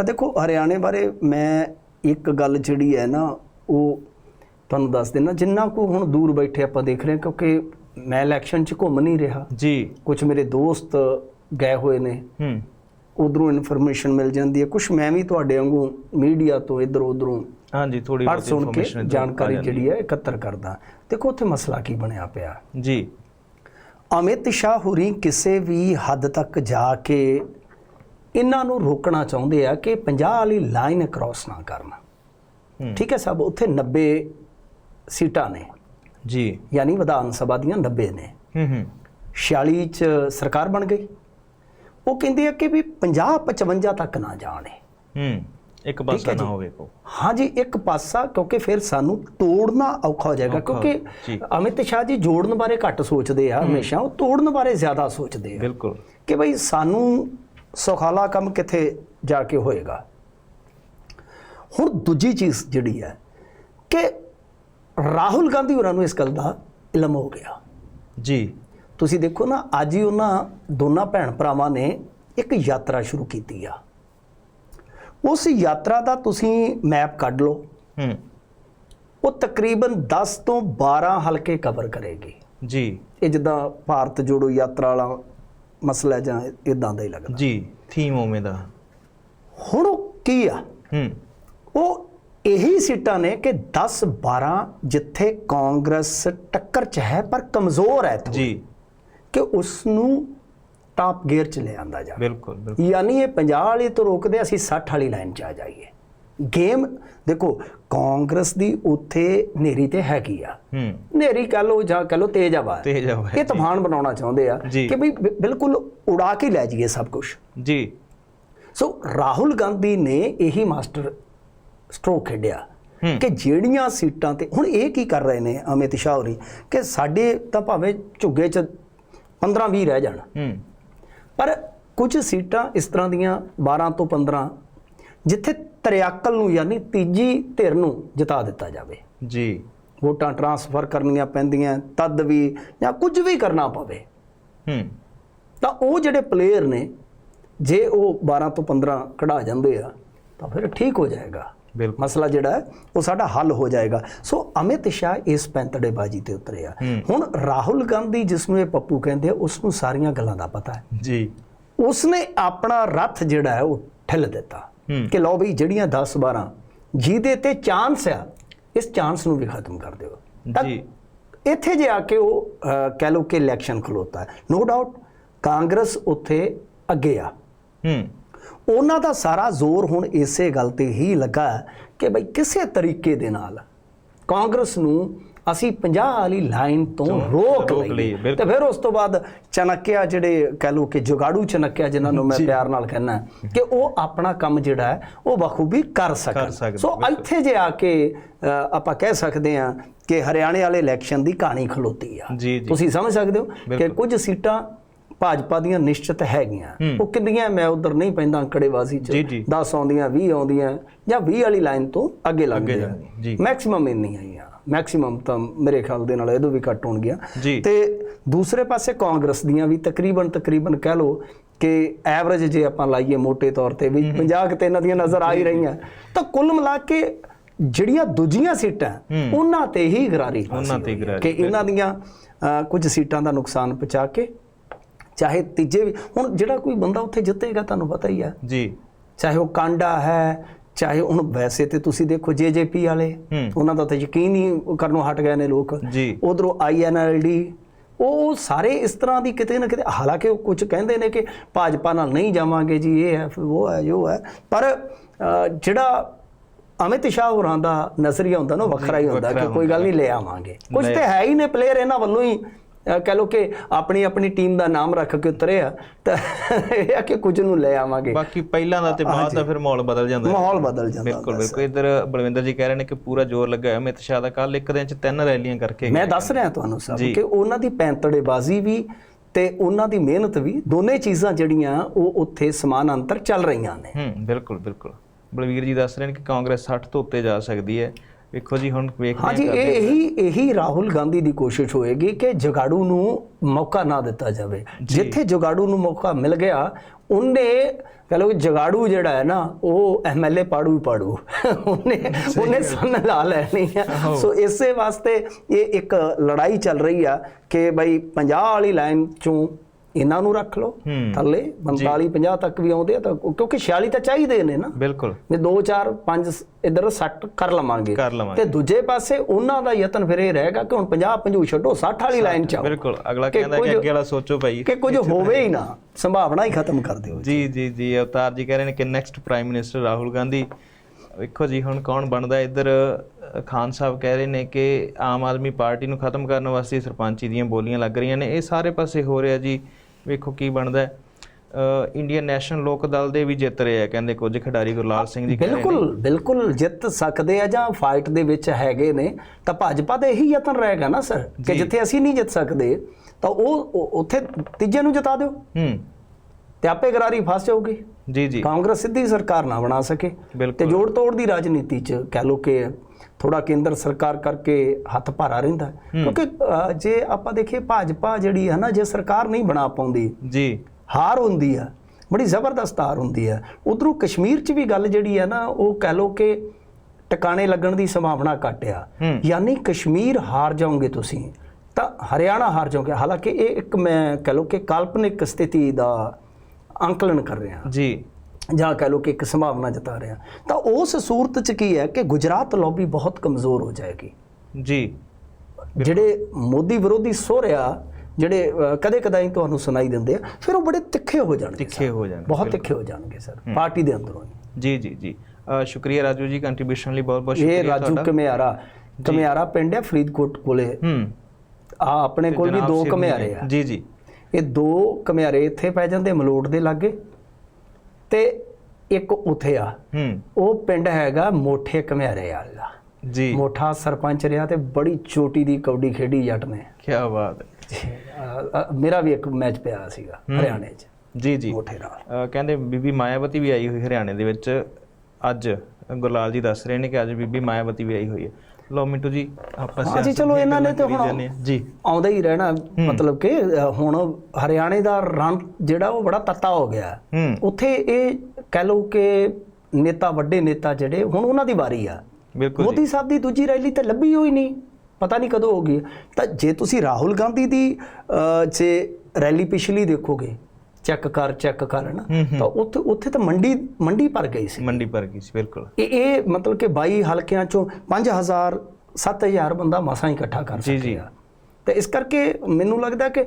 ਆ ਦੇਖੋ ਹਰਿਆਣੇ ਬਾਰੇ ਮੈਂ ਇੱਕ ਗੱਲ ਜਿਹੜੀ ਹੈ ਨਾ ਉਹ ਤੁਹਾਨੂੰ ਦੱਸ ਦੇਣਾ ਜਿੰਨਾ ਕੋ ਹੁਣ ਦੂਰ ਬੈਠੇ ਆਪਾਂ ਦੇਖ ਰਹੇ ਹਾਂ ਕਿਉਂਕਿ ਮੈਂ ਇਲੈਕਸ਼ਨ 'ਚ ਘੁੰਮ ਨਹੀਂ ਰਿਹਾ। ਜੀ। ਕੁਝ ਮੇਰੇ ਦੋਸਤ ਗਏ ਹੋਏ ਨੇ। ਹੂੰ। ਉਧਰੋਂ ਇਨਫੋਰਮੇਸ਼ਨ ਮਿਲ ਜਾਂਦੀ ਹੈ। ਕੁਝ ਮੈਂ ਵੀ ਤੁਹਾਡੇ ਵਾਂਗੂ ਮੀਡੀਆ ਤੋਂ ਇਧਰ ਉਧਰੋਂ ਹਾਂਜੀ ਥੋੜੀ ਬਹੁਤ ਇਨਫੋਰਮੇਸ਼ਨ ਜਾਣਕਾਰੀ ਜਿਹੜੀ ਹੈ ਇਕੱਤਰ ਕਰਦਾ। ਦੇਖੋ ਉੱਥੇ ਮਸਲਾ ਕੀ ਬਣਿਆ ਪਿਆ। ਜੀ। ਅਮਿਤ ਸ਼ਾਹ ਹੁਰੀ ਕਿਸੇ ਵੀ ਹੱਦ ਤੱਕ ਜਾ ਕੇ ਇਹਨਾਂ ਨੂੰ ਰੋਕਣਾ ਚਾਹੁੰਦੇ ਆ ਕਿ 50 ਵਾਲੀ ਲਾਈਨ ਕ੍ਰਾਸ ਨਾ ਕਰਨ। ਠੀਕ ਹੈ ਸਭ ਉੱਥੇ 90 ਸੀਟਾਂ ਨੇ। ਜੀ। ਯਾਨੀ ਵਿਧਾਨ ਸਭਾ ਦੀਆਂ 90 ਨੇ। ਹੂੰ ਹੂੰ। 46 ਚ ਸਰਕਾਰ ਬਣ ਗਈ। ਉਹ ਕਹਿੰਦੇ ਆ ਕਿ ਵੀ 50 55 ਤੱਕ ਨਾ ਜਾਣੇ। ਹੂੰ ਇੱਕ ਪਾਸਾ ਨਾ ਹੋਵੇ ਕੋ ਹਾਂਜੀ ਇੱਕ ਪਾਸਾ ਕਿਉਂਕਿ ਫਿਰ ਸਾਨੂੰ ਤੋੜਨਾ ਔਖਾ ਹੋ ਜਾਏਗਾ ਕਿਉਂਕਿ। ਅਮਿਤ ਸ਼ਾਹ ਜੀ ਜੋੜਨ ਬਾਰੇ ਘੱਟ ਸੋਚਦੇ ਆ ਹਮੇਸ਼ਾ ਉਹ ਤੋੜਨ ਬਾਰੇ ਜ਼ਿਆਦਾ ਸੋਚਦੇ ਆ। ਬਿਲਕੁਲ। ਕਿ ਭਈ ਸਾਨੂੰ ਸੁਖਾਲਾ ਕੰਮ ਕਿੱਥੇ ਜਾ ਕੇ ਹੋਏਗਾ? ਹੁਣ ਦੂਜੀ ਚੀਜ਼ ਜਿਹੜੀ ਹੈ ਕਿ ਰਾਹੁਲ ਗਾਂਧੀ ਹੋਰਾਂ ਨੂੰ ਇਸ ਗੱਲ ਦਾ ਇਲਮ ਹੋ ਗਿਆ। ਜੀ। ਤੁਸੀਂ ਦੇਖੋ ਨਾ ਅੱਜ ਹੀ ਉਹਨਾਂ ਦੋਨਾਂ ਭੈਣ ਭਰਾਵਾਂ ਨੇ ਇੱਕ ਯਾਤਰਾ ਸ਼ੁਰੂ ਕੀਤੀ ਆ। ਉਸ ਯਾਤਰਾ ਦਾ ਤੁਸੀਂ ਮੈਪ ਕੱਢ ਲਓ। ਹੂੰ। ਉਹ ਤਕਰੀਬਨ 10 ਤੋਂ 12 ਹਲਕੇ ਕਵਰ ਕਰੇਗੀ। ਜੀ। ਇਹ ਜਿੱਦਾਂ ਭਾਰਤ ਜੋੜੋ ਯਾਤਰਾ ਵਾਲਾ ਮਸਲਾ ਜਾਂ ਇਦਾਂ ਦਾ ਹੀ ਲੱਗਦਾ। ਜੀ ਥੀਮ ਉਵੇਂ ਦਾ। ਹੁਣ ਉਹ ਕੀ ਆ? ਹੂੰ। ਉਹ ਇਹੀ ਸੀਟਾਂ ਨੇ ਕਿ 10 12 ਜਿੱਥੇ ਕਾਂਗਰਸ ਟੱਕਰ 'ਚ ਹੈ ਪਰ ਕਮਜ਼ੋਰ ਹੈ ਜੀ। ਕਿ ਉਸ ਨੂੰ ਟਾਪ ਗੇਅਰ 'ਚ ਲੈ ਆਂਦਾ ਜਾਵੇ। ਬਿਲਕੁਲ ਬਿਲਕੁਲ। ਯਾਨੀ ਇਹ 50 ਵਾਲੀ ਤੋਂ ਰੋਕਦੇ ਅਸੀਂ 60 ਵਾਲੀ ਲਾਈਨ 'ਚ ਆ ਜਾਈਏ। ਗੇਮ ਦੇਖੋ ਕਾਂਗਰਸ ਦੀ ਉੱਥੇ ਨੇਰੀ ਤੇ ਹੈਗੀ ਆ। ਨੇਰੀ ਕਹ ਲੋ ਜਾਂ ਕਹ ਲੋ ਤੇਜ਼ ਹੈ। ਤੇਜ਼ ਹੈ, ਇਹ ਤੂਫਾਨ ਬਣਾਉਣਾ ਚਾਹੁੰਦੇ ਆ। ਕਿ ਵੀ ਬਿਲਕੁਲ ਉਡਾ ਕੇ ਲੈ ਜਾਈਏ ਸਭ ਕੁਝ ਜੀ। ਸੋ ਰਾਹੁਲ ਗਾਂਧੀ ਨੇ ਇਹੀ ਮਾਸਟਰ ਸਟ੍ਰੋਕ ਖੇਡਿਆ। ਕਿ ਜਿਹੜੀਆਂ ਸੀਟਾਂ ਤੇ ਹੁਣ ਇਹ ਕੀ ਕਰ ਰਹੇ ਨੇ ਅਮਿਤ ਸ਼ਾਹ ਹੋਰੀ? ਕਿ ਸਾਡੇ ਤਾਂ ਭਾਵੇਂ ਝੁੱਗੇ 'ਚ 15 20 ਰਹਿ ਜਾਣ। ਪਰ ਕੁਝ ਸੀਟਾਂ ਇਸ ਤਰ੍ਹਾਂ ਦੀਆਂ 12 ਤੋਂ 15 ਜਿੱਥੇ ਤਰਿਆਕਲ ਨੂੰ ਯਾਨੀ ਤੀਜੀ ਧਿਰ ਨੂੰ ਜਿਤਾ ਦਿੱਤਾ ਜਾਵੇ। ਜੀ। ਵੋਟਾਂ ਟਰਾਂਸਫਰ ਕਰਨੀਆਂ ਪੈਂਦੀਆਂ ਤਦ ਵੀ ਜਾਂ ਕੁਝ ਵੀ ਕਰਨਾ ਪਵੇ। ਹੂੰ। ਤਾਂ ਉਹ ਜਿਹੜੇ ਪਲੇਅਰ ਨੇ ਜੇ ਉਹ 12 ਤੋਂ 15 ਕਢਾ ਜਾਂਦੇ ਆ ਤਾਂ ਫਿਰ ਠੀਕ ਹੋ ਜਾਏਗਾ। ਬਿਲਕੁਲ। ਮਸਲਾ ਜਿਹੜਾ ਹੈ ਉਹ ਸਾਡਾ ਹੱਲ ਹੋ ਜਾਏਗਾ। ਸੋ ਅਮਿਤ ਸ਼ਾਹ ਇਸ ਪੈਂਤੜੇਬਾਜ਼ੀ ਤੇ ਉਤਰੇ ਆ। ਹੂੰ। ਹੁਣ ਰਾਹੁਲ ਗਾਂਧੀ ਜਿਸ ਨੂੰ ਇਹ ਪੱਪੂ ਕਹਿੰਦੇ ਆ ਉਸ ਨੂੰ ਸਾਰੀਆਂ ਗੱਲਾਂ ਦਾ ਪਤਾ ਹੈ। ਜੀ। ਉਸਨੇ ਆਪਣਾ ਰੱਥ ਜਿਹੜਾ ਹੈ ਉਹ ਠਿੱਲ ਦਿੱਤਾ। ਕਿ ਲਓ ਬਈ ਜਿਹੜੀਆਂ 10 12 ਜਿਹਦੇ ਤੇ ਚਾਂਸ ਆ ਇਸ ਚਾਂਸ ਨੂੰ ਵੀ ਖਤਮ ਕਰ ਦਿਓ। ਜੀ। ਇੱਥੇ ਜੇ ਆ ਕੇ ਉਹ ਕਹਿ ਲਓ ਕਿ ਇਲੈਕਸ਼ਨ ਖਲੋਤਾ ਹੈ ਨੋ ਡਾਊਟ ਕਾਂਗਰਸ ਉੱਥੇ ਅੱਗੇ ਆ। ਹੂੰ। ਉਹਨਾਂ ਦਾ ਸਾਰਾ ਜ਼ੋਰ ਹੁਣ ਇਸੇ ਗੱਲ ਤੇ ਹੀ ਲੱਗਾ ਕਿ ਬਈ ਕਿਸੇ ਤਰੀਕੇ ਦੇ ਨਾਲ ਕਾਂਗਰਸ ਨੂੰ ਅਸੀਂ 50 ਵਾਲੀ ਲਾਈਨ ਤੋਂ ਰੋਕ ਬਿਲਕੁਲ। ਤੇ ਫਿਰ ਉਸ ਤੋਂ ਬਾਅਦ ਚਨਕਿਆ ਜਿਹੜੇ ਕਹਿ ਲਓ ਕਿ ਜੁਗਾੜੂ ਚਨਕਿਆ ਜਿਨ੍ਹਾਂ ਨੂੰ ਮੈਂ ਪਿਆਰ ਨਾਲ ਕਹਿੰਦਾ ਕਿ ਉਹ ਆਪਣਾ ਕੰਮ ਜਿਹੜਾ ਹੈ ਉਹ ਬਖੂਬੀ ਕਰ ਸਕਣ ਸੋ ਇੱਥੇ ਜੇ ਆ ਕੇ ਆਪਾਂ ਕਹਿ ਸਕਦੇ ਹਾਂ ਕਿ ਹਰਿਆਣੇ ਵਾਲੇ ਇਲੈਕਸ਼ਨ ਦੀ ਕਹਾਣੀ ਖਲੋਤੀ ਆ। ਤੁਸੀਂ ਸਮਝ ਸਕਦੇ ਹੋ ਕਿ। ਕੁਝ ਸੀਟਾਂ ਭਾਜਪਾ ਦੀਆਂ ਨਿਸ਼ਚਿਤ ਹੈਗੀਆਂ ਹੂੰ। ਉਹ ਕਿੰਨੀਆਂ ਮੈਂ ਉਧਰ ਨਹੀਂ ਪੈਂਦਾ ਅੰਕੜੇਬਾਜ਼ੀ ਚ ਜੀ, ਜੀ। 10 ਆਉਂਦੀਆਂ 20 ਆਉਂਦੀਆਂ ਜਾਂ 20 ਵਾਲੀ ਲਾਈਨ ਤੋਂ ਅੱਗੇ ਲੱਗਦੇ ਆ ਜਾਂਦੀਆਂ। ਮੈਕਸਿਮਮ ਇੰਨੀਆਂ ਆਈਆਂ ਮੈਕਸਿਮਮ ਤਾਂ ਮੇਰੇ ਖਿਆਲ ਦੇ ਨਾਲ ਇਹਦੋਂ ਵੀ ਘੱਟ ਹੋਣਗੀਆਂ। ਤੇ ਦੂਸਰੇ ਪਾਸੇ ਕਾਂਗਰਸ ਦੀਆਂ ਵੀ ਤਕਰੀਬਨ ਤਕਰੀਬਨ ਕਹਿ ਲਓ ਕਿ ਐਵਰੇਜ ਜੇ ਆਪਾਂ ਲਾਈਏ ਮੋٹے ਤੌਰ ਤੇ ਵੀ 50 ਕਿਤੇ ਇਹਨਾਂ ਦੀਆਂ ਨਜ਼ਰ ਆ ਹੀ ਰਹੀਆਂ। ਤਾਂ ਕੁੱਲ ਮਿਲਾ ਕੇ ਜਿਹੜੀਆਂ ਦੂਜੀਆਂ ਸੀਟਾਂ ਹੂੰ। ਉਹਨਾਂ ਤੇ ਹੀ ਗਰਾਰੀ ਉਹਨਾਂ ਤੇ ਹੀ ਹੈ ਗਰਾਰੀ, ਕਿ ਇਹਨਾਂ ਦੀਆਂ ਕੁਝ ਸੀਟਾਂ ਦਾ ਨੁਕਸਾਨ ਪਹੁੰਚਾ ਕੇ ਚਾਹੇ ਤੀਜੇ ਵੀ ਹੁਣ ਜਿਹੜਾ ਕੋਈ ਬੰਦਾ ਉੱਥੇ ਜਿੱਤੇਗਾ ਤੁਹਾਨੂੰ ਪਤਾ ਹੀ ਆ। ਜੀ। ਚਾਹੇ ਉਹ ਕਾਂਡਾ ਹੈ ਚਾਹੇ ਹੁਣ ਵੈਸੇ ਤੇ ਤੁਸੀਂ ਦੇਖੋ ਜੇਜੇਪੀ ਵਾਲੇ ਹੂੰ। ਉਹਨਾਂ ਦਾ ਤਾਂ ਯਕੀਨ ਹੀ ਕਰਨੋਂ ਹਟ ਗਏ ਨੇ ਲੋਕ। ਜੀ। ਉਧਰੋਂ ਆਈਐਨਐਲਡੀ ਉਹ ਸਾਰੇ ਇਸ ਤਰ੍ਹਾਂ ਦੀ ਕਿਤੇ ਨਾ ਕਿਤੇ ਹਾਲਾਂਕਿ ਉਹ ਕੁਝ ਕਹਿੰਦੇ ਨੇ ਕਿ ਭਾਜਪਾ ਨਾਲ ਨਹੀਂ ਜਾਵਾਂਗੇ ਜੀ ਇਹ ਹੈ ਉਹ ਹੈ ਜੋ ਹੈ। ਪਰ ਜਿਹੜਾ ਅਮਿਤ ਸ਼ਾਹ ਹੋਰਾਂ ਦਾ ਨਜ਼ਰੀਆ ਹੁੰਦਾ ਨਾ ਵੱਖਰਾ ਹੀ ਹੁੰਦਾ ਕਿ ਕੋਈ ਗੱਲ ਨਹੀਂ ਲੈ ਆਵਾਂਗੇ। ਕੁਝ ਤੇ ਹੈ ਹੀ ਨੇ ਪਲੇਅਰ ਇਹਨਾਂ ਵੱਲੋਂ ਹੀ। ਕਹਿ ਲੋ ਕਿ ਆਪਣੀ ਆਪਣੀ ਟੀਮ ਦਾ ਨਾਮ ਰੱਖ ਕੇ ਉਤਰੇ ਆ ਤਾਂ ਇਹ ਆ ਕਿ ਕੁਝ ਨੂੰ ਲੈ ਆਵਾਂਗੇ। ਬਾਕੀ ਪਹਿਲਾਂ ਦਾ ਤੇ ਬਾਅਦ ਦਾ ਫਿਰ ਮਾਹੌਲ ਬਦਲ ਜਾਂਦਾ ਹੈ। ਮਾਹੌਲ ਬਦਲ ਜਾਂਦਾ ਬਿਲਕੁਲ ਬਿਲਕੁਲ। ਇਧਰ ਬਲਵਿੰਦਰ ਜੀ ਕਹਿ ਰਹੇ ਨੇ ਕਿ ਪੂਰਾ ਜ਼ੋਰ ਲੱਗਾ ਹੈ ਅਮਿਤ ਸ਼ਾਹ ਦਾ ਕੱਲ ਇੱਕ ਦਿਨ ਚ ਤਿੰਨ ਰੈਲੀਆਂ ਕਰਕੇ ਮੈਂ ਦੱਸ ਰਿਹਾ ਤੁਹਾਨੂੰ ਸਭ। ਕਿ ਉਹਨਾਂ ਦੀ ਪੈਂਤੜੇਬਾਜ਼ੀ ਵੀ ਤੇ ਉਹਨਾਂ ਦੀ ਮਿਹਨਤ ਵੀ ਦੋਨੇ ਚੀਜ਼ਾਂ ਜਿਹੜੀਆਂ ਉਹ ਉੱਥੇ ਸਮਾਨ ਅੰਤਰ ਚੱਲ ਰਹੀਆਂ ਨੇ। ਹੂੰ ਬਿਲਕੁਲ ਬਿਲਕੁਲ। ਬਲਵੀਰ ਜੀ ਦੱਸ ਰਹੇ ਨੇ ਕਿ ਕਾਂਗਰਸ 60 ਤੋਂ ਉੱਤੇ ਜਾ ਸਕਦੀ ਹੈ। ਵੇਖੋ ਜੀ ਹੁਣ ਵੇਖਦੇ ਹਾਂਜੀ ਹਾਂ ਇਹ ਇਹੀ ਇਹੀ ਰਾਹੁਲ ਗਾਂਧੀ ਦੀ ਕੋਸ਼ਿਸ਼ ਹੋਏਗੀ ਕਿ ਜਗਾੜੂ ਨੂੰ ਮੌਕਾ ਨਾ ਦਿੱਤਾ ਜਾਵੇ। ਜਿੱਥੇ ਜਗਾੜੂ ਨੂੰ ਮੌਕਾ ਮਿਲ ਗਿਆ ਉਹਨੇ ਕਹ ਲਓ ਕਿ ਜਗਾੜੂ ਜਿਹੜਾ ਹੈ ਨਾ ਉਹ ਐਮਐਲਏ ਪਾੜੂ ਪਾੜੂ। ਉਹਨੇ ਉਹਨੇ ਸੰਨ ਲਾ ਲੈਣੀ ਆ। ਸੋ ਇਸੇ ਵਾਸਤੇ ਇਹ ਇੱਕ ਲੜਾਈ ਚੱਲ ਰਹੀ ਆ ਕਿ ਬਈ 50 ਵਾਲੀ ਲਾਈਨ ਚੋਂ ਇਹਨਾਂ ਨੂੰ ਰੱਖ ਲਓ। ਥੱਲੇ 45 50 ਤੱਕ ਵੀ ਆਉਂਦੇ ਆ ਤਾਂ ਕਿਉਂਕਿ 46 ਤਾਂ ਚਾਹੀਦੇ ਨੇ ਨਾ। ਬਿਲਕੁਲ। ਵੀ 2 4 5 ਇਧਰ ਸੱਟ ਕਰ ਲਵਾਂਗੇ। ਤੇ ਦੂਜੇ ਪਾਸੇ ਉਹਨਾਂ ਦਾ ਯਤਨ ਫਿਰ ਇਹ ਰਹੇਗਾ ਕਿ ਹੁਣ 50 50 ਛੱਡੋ 60 ਵਾਲੀ ਲਾਈਨ ਚ ਆਓ। ਬਿਲਕੁਲ। ਅਗਲਾ ਕਹਿੰਦਾ ਕਿ ਅੱਗੇ ਵਾਲਾ ਸੋਚੋ ਭਾਈ ਕਿ ਕੁਝ ਹੋਵੇ ਹੀ ਨਾ ਸੰਭਾਵਨਾ ਹੀ ਖਤਮ ਕਰ ਦਿਓ। ਜੀ ਜੀ ਜੀ ਅਵਤਾਰ ਜੀ ਕਹਿ ਰਹੇ ਨੇ ਕਿ next prime minister Rahul Gandhi ਵੇਖੋ ਜੀ ਹੁਣ ਕੌਣ ਬਣਦਾ? ਇੱਧਰ ਖਾਨ ਸਾਹਿਬ ਕਹਿ ਰਹੇ ਨੇ ਕਿ ਆਮ ਆਦਮੀ ਪਾਰਟੀ ਨੂੰ ਖਤਮ ਕਰਨ ਵਾਸਤੇ ਸਰਪੰਚੀ ਦੀਆਂ ਬੋਲੀਆਂ ਲੱਗ ਰਹੀਆਂ ਨੇ। ਇਹ ਸਾਰੇ ਪਾਸੇ ਹੋ ਰਿਹਾ ਜੀ। ਵੇਖੋ ਕੀ ਬਣਦਾ। ਹੈ ਇੰਡੀਅਨ ਨੈਸ਼ਨਲ ਲੋਕ ਦਲ ਦੇ ਵੀ ਜਿੱਤ ਰਹੇ ਆ ਕਹਿੰਦੇ ਕੁਝ ਖਿਡਾਰੀ ਗੁਰਲਾਲ ਸਿੰਘ ਜੀ ਬਿਲਕੁਲ ਬਿਲਕੁਲ ਜਿੱਤ ਸਕਦੇ ਆ ਜਾਂ ਫਾਈਟ ਦੇ ਵਿੱਚ ਹੈਗੇ ਨੇ ਤਾਂ ਭਾਜਪਾ ਦਾ ਇਹੀ ਯਤਨ ਰਹੇਗਾ ਨਾ ਸਰ ਕਿ ਜਿੱਥੇ ਅਸੀਂ ਨਹੀਂ ਜਿੱਤ ਸਕਦੇ ਤਾਂ ਉਹ- ਉੱਥੇ ਤੀਜੇ ਨੂੰ ਜਿਤਾ ਦਿਓ। ਹੂੰ। ਤੇ ਆਪੇ ਗਰਾਰੀ ਫਸ ਜਾਊਗੀ। ਜੀ ਜੀ। ਕਾਂਗਰਸ ਸਿੱਧੀ ਸਰਕਾਰ ਨਾ ਬਣਾ ਸਕੇ। ਤੇ ਜੋੜ ਤੋੜ ਦੀ ਰਾਜਨੀਤੀ ਚ ਕਹਿ ਲੋ ਕਿ ਥੋੜਾ ਕੇਂਦਰ ਸਰਕਾਰ ਕਰਕੇ ਹੱਥ ਭਾਰਾ ਰਹਿੰਦਾ। ਹੈ। ਕਿਉਂਕਿ ਜੇ ਆਪਾਂ ਦੇਖੀਏ ਭਾਜਪਾ ਜਿਹੜੀ ਹੈ ਨਾ ਜੇ ਸਰਕਾਰ ਨਹੀਂ ਬਣਾ ਪਾਉਂਦੀ ਜੀ। ਹਾਰ ਹੁੰਦੀ ਆ ਬੜੀ ਜ਼ਬਰਦਸਤ ਹਾਰ ਹੁੰਦੀ ਆ ਉਧਰੋਂ ਕਸ਼ਮੀਰ 'ਚ ਵੀ ਗੱਲ ਜਿਹੜੀ ਆ ਨਾ ਉਹ ਕਹਿ ਲੋ ਕਿ ਟਿਕਾਣੇ ਲੱਗਣ ਦੀ ਸੰਭਾਵਨਾ ਘੱਟ ਆ। ਹੂੰ। ਯਾਨੀ ਕਸ਼ਮੀਰ ਹਾਰ ਜਾਓਗੇ ਤੁਸੀਂ ਤਾਂ ਹਰਿਆਣਾ ਹਾਰ ਜਾਓਗੇ। ਹਾਲਾਂਕਿ ਇਹ ਇੱਕ ਮੈਂ ਕਹਿ ਲੋ ਕਿ ਕਾਲਪਨਿਕ ਸਥਿਤੀ ਦਾ ਅੰਕਲਨ ਕਰ ਰਿਹਾ। ਜੀ। ਜਾਂ ਕਹਿ ਲੋ ਕਿ ਇੱਕ ਸੰਭਾਵਨਾ ਜਤਾ ਰਿਹਾ। ਤਾਂ ਉਸ ਸੂਰਤ 'ਚ ਕੀ ਹੈ ਕਿ ਗੁਜਰਾਤ ਲੌਬੀ ਬਹੁਤ ਕਮਜ਼ੋਰ ਹੋ ਜਾਏਗੀ। ਜੀ। ਜਿਹੜੇ ਮੋਦੀ ਵਿਰੋਧੀ ਸੋਹਰਿਆ ਜਿਹੜੇ ਕਦੇ ਕਦਾਈ ਤੁਹਾਨੂੰ ਸੁਣਾਈ ਦਿੰਦੇ ਆ ਫਿਰ ਉਹ ਬੜੇ ਤਿੱਖੇ ਹੋ ਜਾਣਗੇ ਤਿੱਖੇ ਹੋ ਜਾਣ ਬਹੁਤ ਤਿੱਖੇ ਹੋ ਜਾਣਗੇ ਸਰ ਪਾਰਟੀ ਦੇ ਅੰਦਰੋਂ। ਜੀ ਜੀ ਜੀ। ਸ਼ੁਕਰੀਆ ਰਾਜੂ ਜੀ ਕੰਟਰੀਬਿਊਸ਼ਨ ਲਈ ਬਹੁਤ ਬਹੁਤ ਇਹ ਸ਼ੁਕਰੀਆ ਰਾਜੂ ਕਮਿਆਰਾ ਕਮਿਆਰਾ ਪਿੰਡ ਹੈ ਫਰੀਦਕੋਟ ਕੋਲੇ। ਹੂੰ। ਆ ਆਪਣੇ ਕੋਲ ਵੀ ਦੋ ਕਮਿਆਰੇ ਆ। ਜੀ ਜੀ। ਇਹ ਦੋ ਕਮਿਆਰੇ ਇੱਥੇ ਪੈ ਜਾਂਦੇ ਮਲੋਟ ਦੇ ਲਾਗੇ ਤੇ ਇੱਕ ਉੱਥੇ ਆ। ਹੂੰ। ਉਹ ਪਿੰਡ ਹੈਗਾ ਮੋਠੇ ਕਮਿਆਰੇ ਵਾਲਾ। ਜੀ। ਮੋਠਾ ਸਰਪੰਚ ਰਿਹਾ ਤੇ ਬੜੀ ਚੋਟੀ ਦੀ ਕਬੱਡੀ ਖੇਡੀ ਜੱਟ ਨੇ। ਕੀ ਬਾਤ ਹੈ। ਮੇਰਾ ਵੀ ਇੱਕ ਮੈਚ ਪਿਆ ਸੀਗਾ ਹਰਿਆਣੇ 'ਚ ਜੀ ਜੀ। ਮੋਠੇ ਨਾਲ। ਕਹਿੰਦੇ ਬੀਬੀ ਮਾਇਆਵਤੀ ਵੀ ਆਈ ਹੋਈ ਹਰਿਆਣੇ ਦੇ ਵਿੱਚ ਅੱਜ। ਗੁਰਲਾਲ ਜੀ ਦੱਸ ਰਹੇ ਨੇ ਕਿ ਅੱਜ ਬੀਬੀ ਮਾਇਆਵਤੀ ਵੀ ਆਈ ਹੋਈ ਹੈ। ਲੋ ਮਿੰਟੂ ਜੀ ਆਪਾਂ ਹਾਂ ਜੀ ਸਿਆਸਤ ਚਲੋ ਇਹਨਾਂ ਨੇ ਤੇ ਹੁਣ ਹਾਂ। ਜੀ। ਆਉਂਦਾ ਹੀ ਰਹਿਣਾ ਮਤਲਬ ਕਿ ਹੁਣ ਹਰਿਆਣੇ ਦਾ ਰੰਗ ਜਿਹੜਾ ਉਹ ਬੜਾ ਤੱਤਾ ਹੋ ਗਿਆ। ਹੂੰ। ਉੱਥੇ ਇਹ ਕਹਿ ਲਓ ਕਿ ਨੇਤਾ ਵੱਡੇ ਨੇਤਾ ਜਿਹੜੇ ਹੁਣ ਉਹਨਾਂ ਦੀ ਵਾਰੀ ਆ। ਬਿਲਕੁਲ ਮੋਦੀ ਸਾਹਿਬ ਦੀ ਦੂਜੀ ਰੈਲੀ ਤੇ ਲੱਭੀ ਹੋਈ ਨਹੀਂ। ਪਤਾ ਨਹੀਂ ਕਦੋਂ ਹੋਗੀ ਤਾਂ ਜੇ ਤੁਸੀਂ ਰਾਹੁਲ ਗਾਂਧੀ ਦੀ ਜੇ ਰੈਲੀ ਪਿਛਲੀ ਦੇਖੋਗੇ ਚੈੱਕ ਕਰ ਚੈੱਕ ਕਰ ਨਾ। ਤਾਂ ਉੱਥੇ ਉੱਥੇ ਤਾਂ ਮੰਡੀ ਮੰਡੀ ਭਰ ਗਈ ਸੀ। ਮੰਡੀ ਪਰ ਗਈ ਸੀ ਬਿਲਕੁਲ। ਇਹ ਇਹ ਮਤਲਬ ਕਿ 22 ਹਲਕਿਆਂ ਚੋਂ 5000 7000 ਬੰਦਾ ਮਸਾਂ ਇਕੱਠਾ ਕਰ ਜੀ, ਜੀ। ਸਕਿਆ ਤੇ ਇਸ ਕਰਕੇ ਮੈਨੂੰ ਲੱਗਦਾ ਕਿ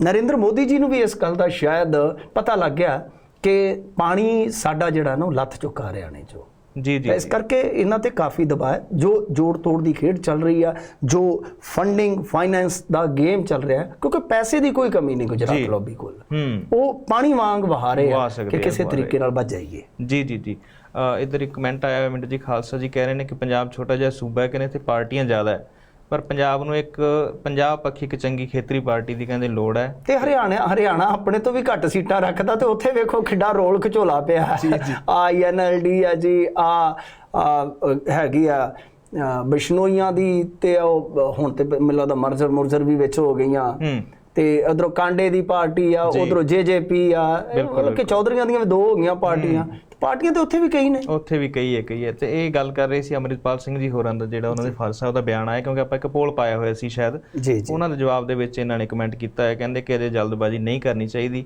ਨਰਿੰਦਰ ਮੋਦੀ ਜੀ ਨੂੰ ਵੀ ਇਸ ਗੱਲ ਦਾ ਸ਼ਾਇਦ ਪਤਾ ਲੱਗ ਗਿਆ ਕਿ ਪਾਣੀ ਸਾਡਾ ਜਿਹੜਾ ਨਾ ਲੱਥ ਚੁੱਕਾ ਹਰਿਆਣੇ ਚੋਂ। ਜੀ ਜੀ ਇਸ ਕਰਕੇ ਇਹਨਾਂ ਤੇ ਕਾਫੀ ਦਬਾਅ ਹੈ। ਜੋ ਜੋੜ ਤੋੜ ਦੀ ਖੇਡ ਚੱਲ ਰਹੀ ਆ ਜੋ ਫੰਡਿੰਗ ਫਾਈਨੈਂਸ ਦਾ ਗੇਮ ਚੱਲ ਰਿਹਾ ਹੈ ਕਿਉਂਕਿ ਪੈਸੇ ਦੀ ਕੋਈ ਕਮੀ ਨਹੀਂ। ਗੁਜਰਾਤ ਲੌਬੀ ਕੋਲ। ਹੂੰ। ਉਹ ਪਾਣੀ ਵਾਂਗ ਵਹਾ ਰਹੇ ਆ ਕਿ ਕਿਸੇ ਤਰੀਕੇ ਨਾਲ ਬਚ ਜਾਈਏ। ਜੀ ਜੀ ਜੀ। ਇੱਧਰ ਇੱਕ ਕਮੈਂਟ ਆਇਆ ਹੋਇਆ ਮਿੰਟ ਜੀ ਖਾਲਸਾ ਜੀ ਕਹਿ ਰਹੇ ਨੇ ਕਿ ਪੰਜਾਬ ਛੋਟਾ ਜਿਹਾ ਸੂਬਾ ਹੈ ਕਹਿੰਦੇ ਇੱਥੇ ਪਾਰਟੀਆਂ ਜ਼ਿਆਦਾ ਹੈ। ਪਰ ਪੰਜਾਬ ਨੂੰ ਇੱਕ ਪੰਜਾਬ ਪੱਖੀ ਇੱਕ ਚੰਗੀ ਖੇਤਰੀ ਪਾਰਟੀ ਦੀ ਕਹਿੰਦੇ ਲੋੜ ਹੈ। ਤੇ ਹਰਿਆਣਾ ਹਰਿਆਣਾ ਆਪਣੇ ਤੋਂ ਵੀ ਘੱਟ ਸੀਟਾਂ ਰੱਖਦਾ ਤੇ ਉੱਥੇ ਵੇਖੋ ਕਿੱਡਾ ਰੋਲ ਖਚੋਲਾ ਪਿਆ। ਆ ਐਨਐਲਡੀ ਆ ਜੀ ਆ ਹੈਗੀ ਆ ਬਿਸ਼ਨੋਈਆਂ ਦੀ ਤੇ ਉਹ ਹੁਣ ਤੇ ਮੈਨੂੰ ਲੱਗਦਾ ਮਰਜ਼ਰ ਮੁਰਜ਼ਰ ਵੀ ਵਿੱਚ ਹੋ ਗਈਆਂ। ਤੇ ਉਧਰੋਂ ਕਾਂਡੇ ਦੀ ਪਾਰਟੀ ਆ ਉਧਰੋਂ ਜੇਜੇਪੀ ਆ ਮਤਲਬ ਕਿ ਚੌਧਰੀਆਂ ਦੀਆਂ ਵੀ ਦੋ ਹੋ ਗਈਆਂ ਪਾਰਟੀਆਂ। ਪਾਰਟੀਆਂ ਤੇ ਉੱਥੇ ਵੀ ਕਈ ਨੇ। ਉੱਥੇ ਵੀ ਕਈ ਹੈ ਕਈ ਹੈ। ਤੇ ਇਹ ਗੱਲ ਕਰ ਰਹੇ ਸੀ ਅਮਰਿਤਪਾਲ ਸਿੰਘ ਜੀ ਹੋਰਾਂ ਦਾ ਜਿਹੜਾ ਉਹਨਾਂ ਦੇ ਫਾਦਰ ਸਾਹਿਬ ਦਾ ਬਿਆਨ ਆਇਆ ਕਿਉਂਕਿ ਆਪਾਂ ਇੱਕ ਪੋਲ ਪਾਇਆ ਹੋਇਆ ਸੀ ਸ਼ਾਇਦ। ਉਹਨਾਂ ਦੇ ਜਵਾਬ ਦੇ ਵਿੱਚ ਇਹਨਾਂ ਨੇ ਕਮੈਂਟ ਕੀਤਾ ਹੈ ਕਹਿੰਦੇ ਕਿ ਇਹਦੇ ਜਲਦਬਾਜ਼ੀ ਨਹੀਂ ਕਰਨੀ ਚਾਹੀਦੀ।